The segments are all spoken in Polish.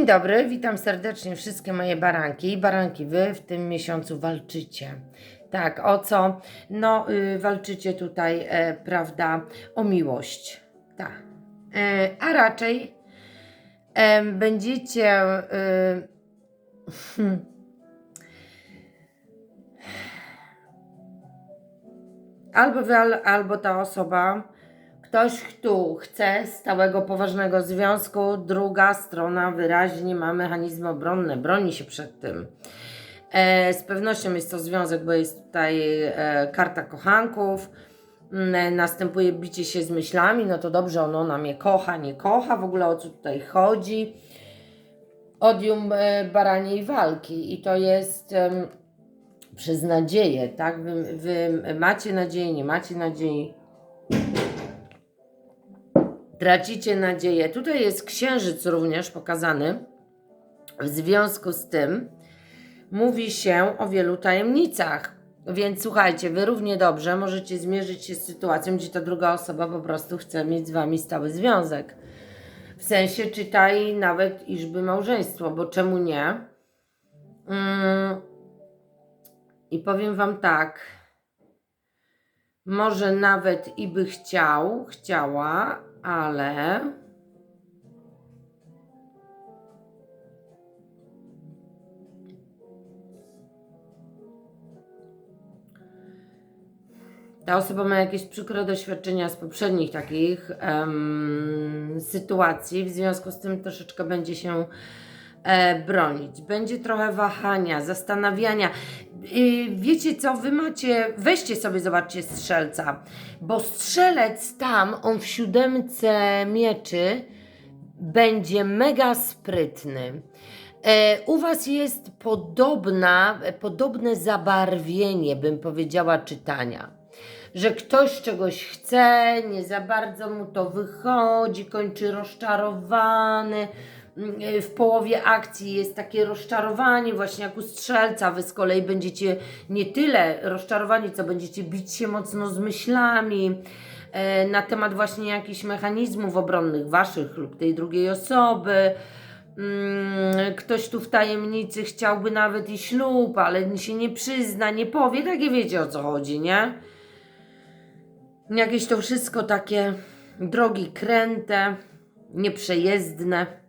Dzień dobry, witam serdecznie wszystkie moje baranki. Baranki, wy w tym miesiącu walczycie. Tak, o co? No, y, walczycie tutaj, e, prawda, o miłość. Tak. E, a raczej e, będziecie. y, hmm, albo wy, al- albo ta osoba, ktoś, kto chce stałego, poważnego związku, druga strona wyraźnie ma mechanizmy obronne, broni się przed tym. E, z pewnością jest to związek, bo jest tutaj e, karta kochanków, Mm, następuje bicie się z myślami, no to dobrze, on, ona mnie kocha, nie kocha, w ogóle o co tutaj chodzi. Odium e, baraniej walki i to jest przez nadzieję, tak? Wy, wy macie nadzieję, nie macie nadziei. Tracicie nadzieję. Tutaj jest księżyc również pokazany. W związku z tym mówi się o wielu tajemnicach. Więc słuchajcie, wy równie dobrze możecie zmierzyć się z sytuacją, gdzie ta druga osoba po prostu chce mieć z wami stały związek. W sensie czytaj nawet iżby małżeństwo, bo czemu nie? Mm. I powiem wam tak. Może nawet i by chciał, chciała, ale ta osoba ma jakieś przykre doświadczenia z poprzednich takich em, sytuacji, w związku z tym troszeczkę będzie się e, bronić. Będzie trochę wahania, zastanawiania. Wiecie co, wy macie, weźcie sobie, zobaczcie strzelca, bo strzelec tam, on w siódemce mieczy będzie mega sprytny. E, u Was jest podobna, podobne zabarwienie, bym powiedziała, czytania. Że ktoś czegoś chce, nie za bardzo mu to wychodzi, kończy rozczarowany. Mm, e, W połowie akcji jest takie rozczarowanie, właśnie jak u strzelca. Wy z kolei będziecie nie tyle rozczarowani, co będziecie bić się mocno z myślami e, na temat właśnie jakichś mechanizmów obronnych waszych lub tej drugiej osoby. Mm, Ktoś tu w tajemnicy chciałby nawet i ślub, ale się nie przyzna, nie powie. Takie wiecie o co chodzi, nie? Jakieś to wszystko takie drogi kręte, nieprzejezdne.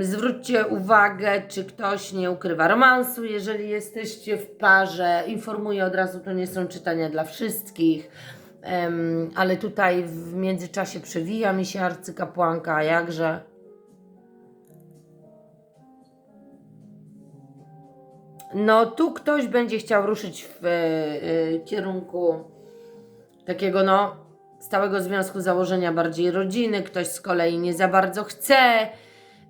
Zwróćcie uwagę, czy ktoś nie ukrywa romansu, jeżeli jesteście w parze. Informuję od razu, to nie są czytania dla wszystkich. Ale tutaj w międzyczasie przewija mi się arcykapłanka, a jakże. No, tu ktoś będzie chciał ruszyć w e, e, kierunku takiego, no, stałego związku założenia bardziej rodziny. Ktoś z kolei nie za bardzo chce.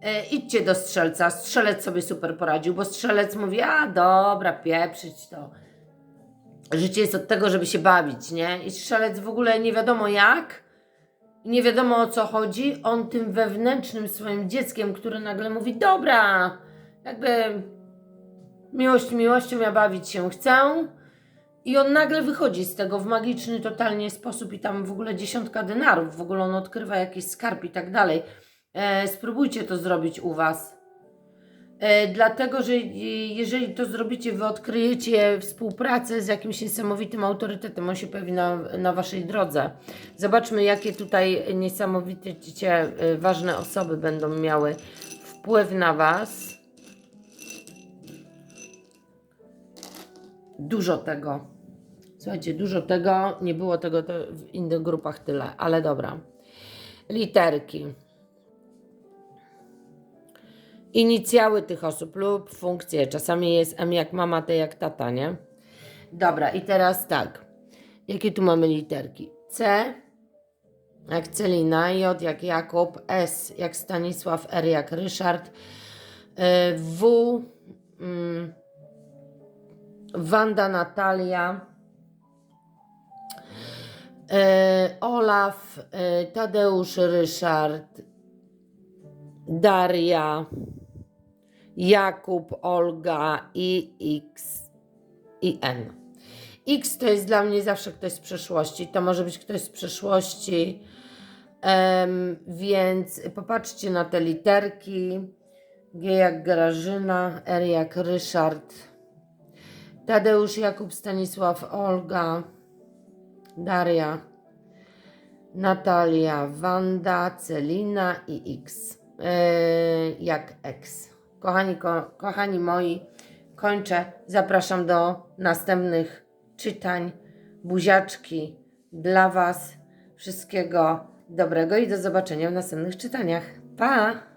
E, idźcie do strzelca. Strzelec sobie super poradził, bo strzelec mówi: A dobra, pieprzyć to. Życie jest od tego, żeby się bawić, nie? I strzelec w ogóle nie wiadomo jak, nie wiadomo o co chodzi. On tym wewnętrznym swoim dzieckiem, które nagle mówi: Dobra, jakby miłość miłością, ja bawić się chcę. I on nagle wychodzi z tego w magiczny totalnie sposób i tam w ogóle dziesiątka denarów, w ogóle on odkrywa jakiś skarb i tak dalej. E, spróbujcie to zrobić u Was. E, dlatego, że jeżeli to zrobicie, wy odkryjecie współpracę z jakimś niesamowitym autorytetem, on się pojawi na, na Waszej drodze. Zobaczmy, jakie tutaj niesamowite, e, ważne osoby będą miały wpływ na Was. Dużo tego. Słuchajcie, dużo tego, nie było tego w innych grupach tyle, ale dobra. Literki. Inicjały tych osób lub funkcje. Czasami jest M jak mama, T jak tata, nie? Dobra, i teraz tak. Jakie tu mamy literki? C jak Celina, J jak Jakub, S jak Stanisław, R jak Ryszard, y, W mm, Wanda Natalia, Olaf, e, Tadeusz Ryszard, Daria, Jakub, Olga i X i N. X to jest dla mnie zawsze ktoś z przeszłości. To może być ktoś z przeszłości, Em, więc popatrzcie na te literki. G jak Grażyna, R jak Ryszard, Tadeusz, Jakub, Stanisław, Olga, Daria, Natalia, Wanda, Celina i X. Yy, jak X. Kochani, ko, kochani moi, kończę. Zapraszam do następnych czytań. Buziaczki dla Was. Wszystkiego dobrego i do zobaczenia w następnych czytaniach. Pa!